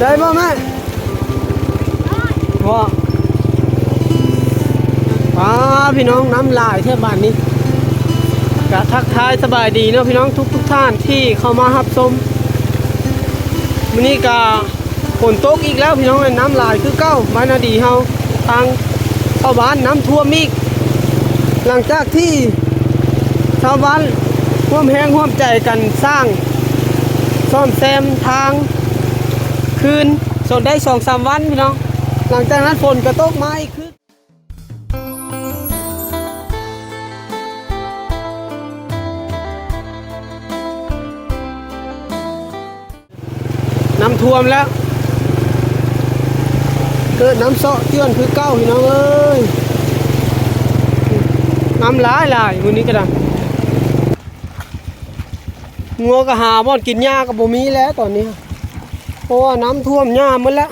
ได้บ่แม่ว่าป้าพี่น้องน้ำลายเที่ยบ้านนี้กะทักทายสบายดีเนาะพี่น้องทุกทุกท่านที่เข้ามารับชมมื้อนี้กะฝนตกอีกแล้วพี่น้องน้ำลายคือเก้าบ้านนาดีเฮาทางชาวบ้านน้ำท่วมอีก หลังจากที่ชาวบ้านร่วมแห้งร่วมใจกันสร้างซ่อมแซมทาง คืนสดได้สองสามวันพี่น้อง หลังจากนั้นฝนก็ตกมาอีกคือน้ำท่วมแล้ว เกิดน้ำเซาะเจือนคือเก้าพี่น้องเอ้ยน้ำหลายหลายวันนี้ก็ได้งัวก็หาบ่อนกินหญ้าก็บ่มีแล้วตอนนี้ เพราะว่าน้ำท่วมหญ้าหมดแล้ว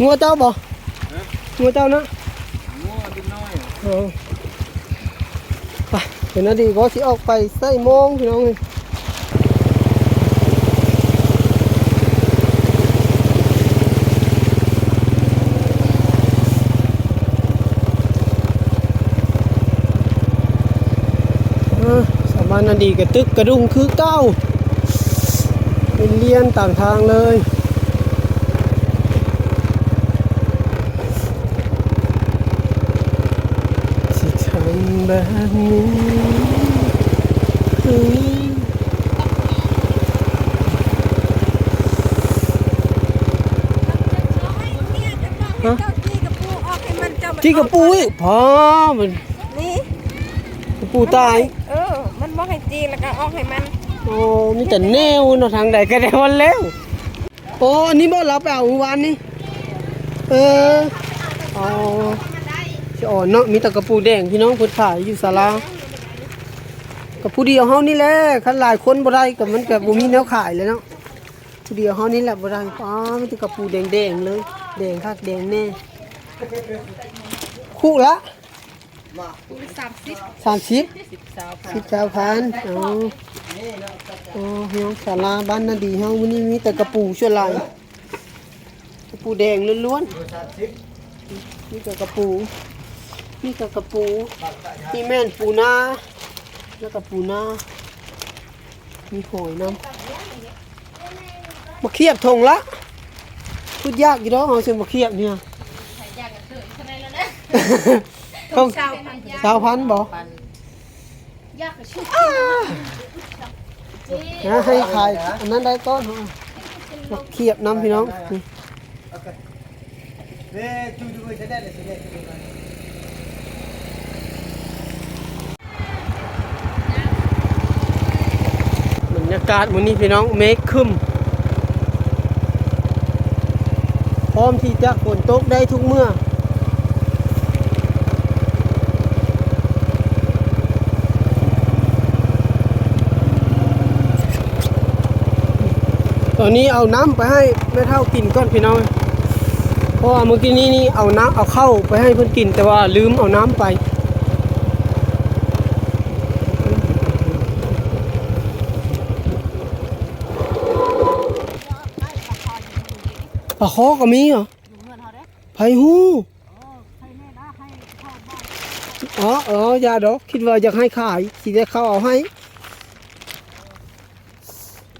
งัวเจ้าบ่งัวเจ้านะงัวตัวน้อยเออไปเดี๋ยวนาดีก็สิออกไปใส่โมงพี่น้องเอ้ยเออสามา นนาดีกระตึกกระดุงคือเก้าเป็นเลียนต่างทางเลยที่ทำแบบนี้เฮ้ยฮะจี้กระปูออกให้มันเจ้าที่กระปูอีกพอมันนี่กระปูตาย มีแล้วก็ออกให้มันโอ้มีแต่แนวเนาะทางใดก็ได้วันแล้วโอ้อันนี้บ่เราไปเอาวานนี้เอออ๋อจะอ่อนเนาะมีแต่กระปูแดงพี่น้องพิ่นขายอยู่ศาลากับผู้เดียวเฮานี่แหละคันหลายคนบ่ได้ก็มันก็บ่มีแนวขายเลยเนาะผู้เดียวเฮานี่แหละบ่ได้ป้ามีแต่กระปูแดงๆเลยแดงคักแดงแน่คู่ละ สามสิบสามสิบสิบสามพันอ๋ออ๋อเฮาศาลาบ้านนาดีเฮาวันนี้มีแต่กระปูชั่วลายกระปูแดงล้วนๆมีแต่กระปูมีแต่กระปูมีแม่นปูนาแล้วก็ปูนามีหอยน้ำมาเคียบทงละพูดยากอยู่แล้วเอาเสียมาเคียบเนี่ยต้อ งสาวพันบอกนะให้ขายอันนั้นได้ก้อนเอามาเขียบน้ำพี่น้องนี่เด้จูจูจะได้เลยจะได้บรรยากาศวันนี้พี่น้องเมฆครึมพร้อมที่จะฝนตกได้ทุกเมื่อ ตอนนี้เอาน้ำไปให้แม่เท่ากินก่อนพี่น้อง เพราะว่าเมื่อกี้นี้นี่เอาน้ำเอาเข้าไปให้เพื่อนกิน แต่ว่าลืมเอาน้ำไป ปลาคอก็มีเหรอไผ่หูอ๋ออ๋อยาดอก คิดว่าอยากให้ขายสิได้เข้าเอาให้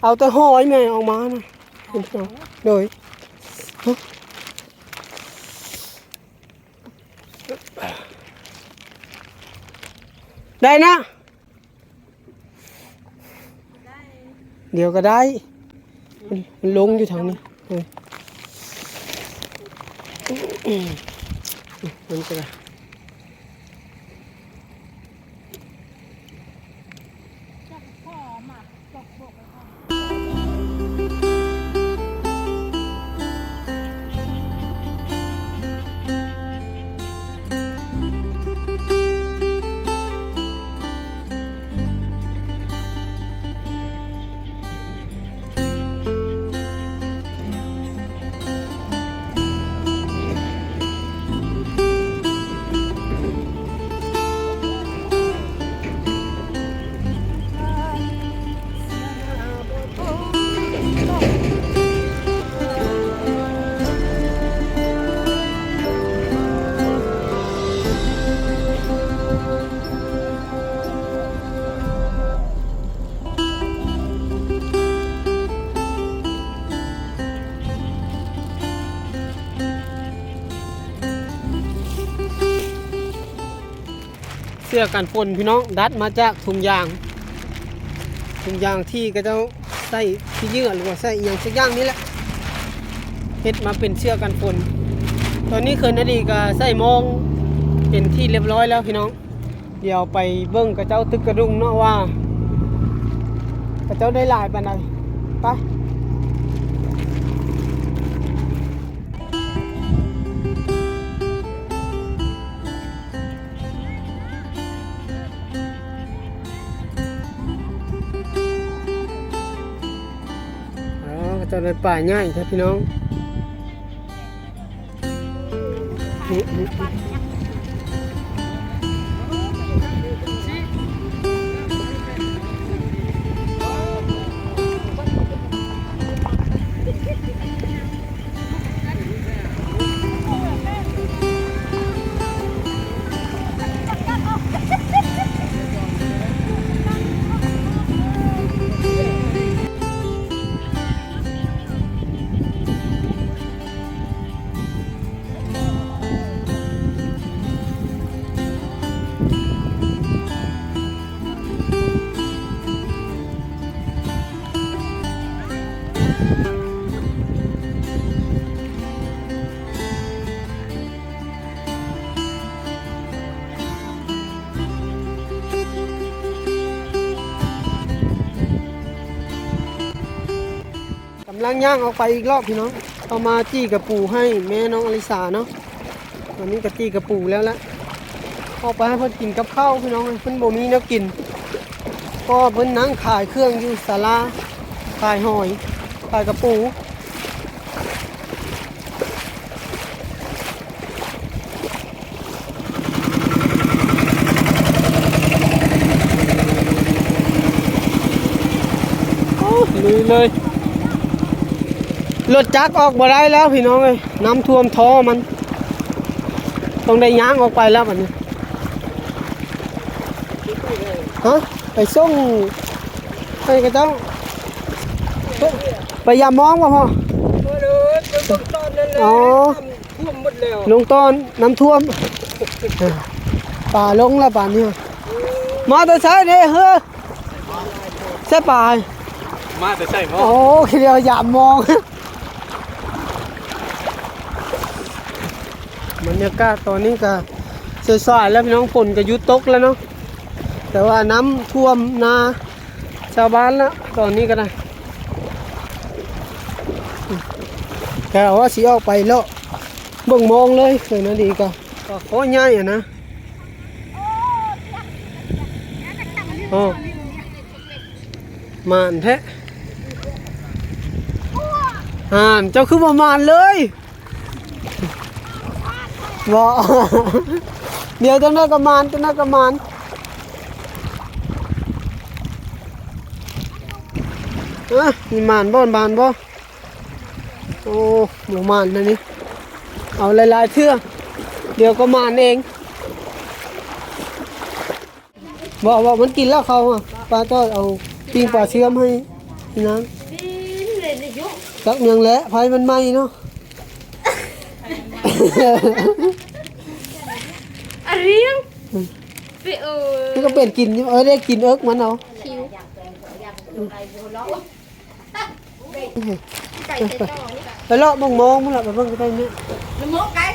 เอาแต่หอยแม่เอามานะเห็นไหมโดยได้นะ เดี๋ยวก็ได้ มันลงอยู่ทางนี้เอออืมมันก็ได้ สื้อกันฝนพี่น้องดัดมาจากถุงยางถุงยางที่ก็จะใส่ที่เยื่อหรือว่าใส่อย่างสักอย่างนี้แหละเฮ็ดมาเป็นเสื้อกันฝนตอนนี้เคยนาดีก็ใส่มองเป็นที่เรียบร้อยแล้วพี่น้อง เดี๋ยวไปเบิ้งกระเจ้าตึกกระดุงเนาะว่า กระเจ้าได้ลายปานใดไป จะเลยป่าง่ายครับพี่น้อง นี่นี่กำลังย่างออกไปอีกรอบพี่น้องเอามาจี้กระปูให้แม่น้องอลิสาเนาะตอนนี้ก็จี้กระปูแล้วละเอาไปให้เพิ่นกินกับข้าวพี่น้องเพิ่นบ่มีแนวกิน ก็เพิ่นนั่งขายเครื่องอยู่ศาลาขายหอยขายกระปูโอ้ลุยเลย รถจักรออกมาได้แล้วพี่น้องเลยน้ำท่วมท้อมัน ต้องได้ย้างออกไปแล้วแบบนี้ฮะไปส่งไปกระเจ้าเฮ้ยไปยามมองป่ะพ่อเลยต้นตอนนั้นเลยอ๋อท่วมหมดแล้วลงตอนน้ำท่วมเออป่าลงแล้วป่านนี้มาแต่ใช้เด้เฮ้ยใช่ป่ามาแต่ใช่พ่อโอ้เดียวอย่ามอง บรร ยากาศตอนนี้ก็สายๆแล้วพี่น้องฝนก็หยุดตกแล้วเนาะแต่ว่าน้ำท่วมนาชาวบ้านแล้วตอนนี้ก็ได้แกว่าสิออกไปแล้วเบิ่งมองเลยเคยนะดีก็ก็ขอใหญ่อะนะโอ้มานแท้อ่านเจ้าคือประมาณเลย บอเดี๋ยวจะนักกระมานจะนักกระมานอะมีมานบ่อนบานบ่โอ้หมูมานนะนี่เอาหลายๆเทื่อเดี๋ยวก็มานเองบอกว่ามันกินแล้วเขาอะปลาก็เอาปิ้งปลาเชื่อมให้พี่นางจักเมียงแหละไฟมันไหม้เนาะ อะเรียงไปเออนี่ก็เป็นกินอยู่เออได้กินเอิกมันเอาคิวไก่ใส่ต่อนี่ไปเลาะมองมองมันละไปเบิ่งก็ได้เนี่ยน้ำมกไก่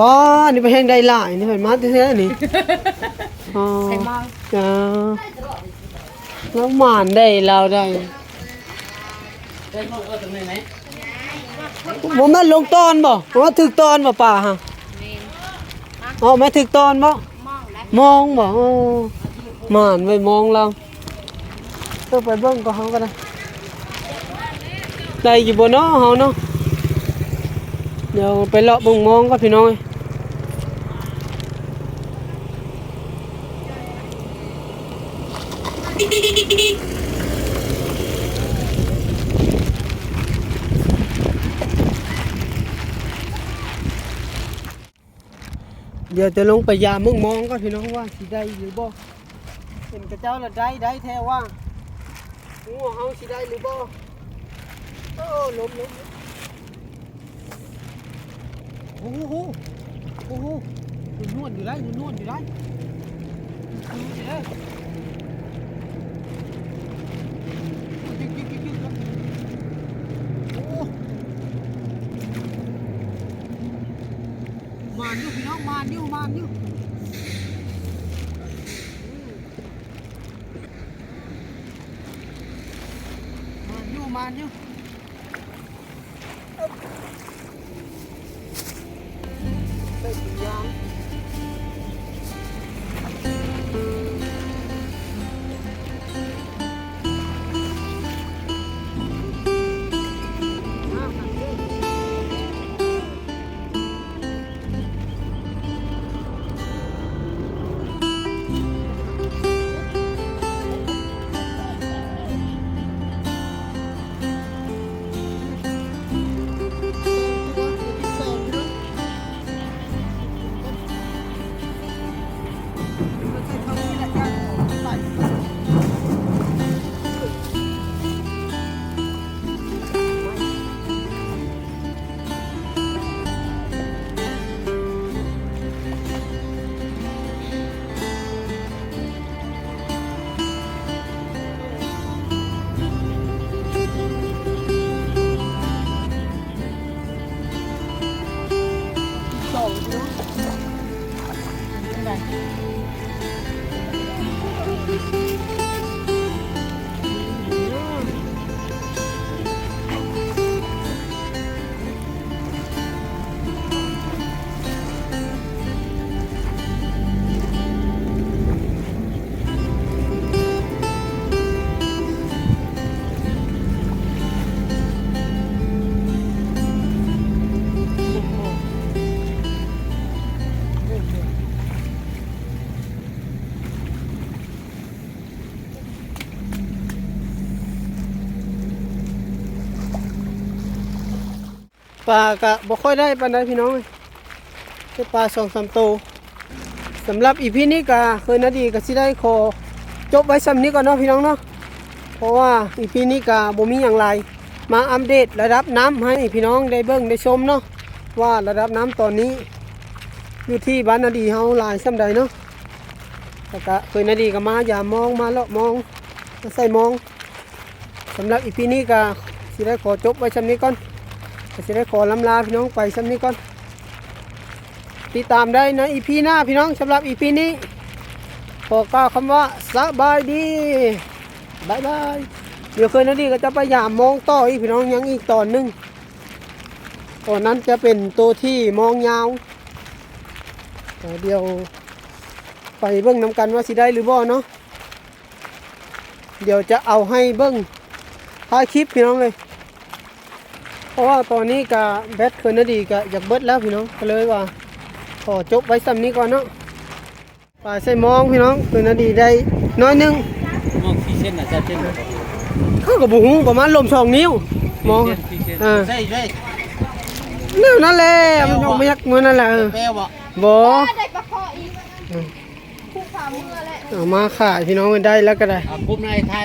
อ๋อนี่ไปแห้งได้หลายนี่ไปมาที่แท้ๆนี่อ๋อใส่มองจ้าแล้วหมานได้เราได้ผม แม่นลงตอนบ่ผมว่าถึกตอนบ่ป่าฮะอ๋อแม่ถึกตอนบ่มองบ่โอ้หมานไปมองเราเออไปเบิ่งก็เฮาก็ได้ได้อยู่บ่เนาะเฮาเนาะเดี๋ยวไปเลาะเบิ่งมองก็พี่น้อง เดี๋ยวจะลงไปยามมึงมองก็พี่น้องว่าสิได้หรือบ่เห็นกระเจ้าละได้ได้แท้ว่าหัวเฮาสิได้หรือบ่โอ้ลมลมโอ้โหโอ้โหอยู่นวดอยู่ไรอยู่นวดอยู่ไร มานอยู่พี่ น้องมานอยู่ม ปลากะบ่ค่อยได้ปานใดพี่น้องเอ้ยแค่ปลาสองสามโตสำหรับอีพีนี้กะเคยนาดีก็สิได้ขอจบไว้สำนี้ก่อนเนาะพี่น้องเนาะเพราะว่าอีพีนี้กะบ่มีอย่างไรมาอัปเดตระดับน้ำให้พี่น้องได้เบิ่งได้ชมเนาะว่าระดับน้ำตอนนี้ อยู่ที่บ้านนาดีเฮาหลายส่ำใดเนาะแล้วก็เคยนาดีก็มาอย่ามองมาเลาะมองมาใส่มองสำหรับอีพีนี้ก็สิได้ขอจบไว้สำนี้ก่อน ก็สิได้ขอลำลาพี่น้องไปสำนี้ก่อน ติดตามได้ในอีพีหน้าพี่น้องสำหรับอีพีนี้ขอกล่าวคำว่าสบายดีบายบายเดี๋ยวคยนาดีก็จะพยายามมองต่ออีกพี่น้องยังอีกตอนหนึงตอนนั้นจะเป็นตัวที่มองยาวเอ่อเดี๋ยวไปเบิ้งน้ำกันว่าสิได้หรือบ่เนาะเดี๋ยวจะเอาให้เบิ้งท้ายคลิปพี่น้องเลย เพราะว่าตอนนี้กะแบตเคินนาดีกะอยากเบิดแล้วพี่น้องก็เลยว่าขอจบไว้ซ้ำนี้ก่อนเนาะปลาใส่มองพี่น้องเคินนาดีได้น้อยหนึงมองกี่เส้นน่ะจะเส้นเข้ากับบุหูประมาณลมสองนิ้วมองกี่เส้นอ่าใช่ใช่แนี่นั่นแหละมันยังไม่ยักเงินนั่นแหละเออแปลว่าบ่ได้ปลาคออีกคู่ขามือแหละเอามาขายพี่น้องได้แล้วก็ได้อะปุ๊บนายทาย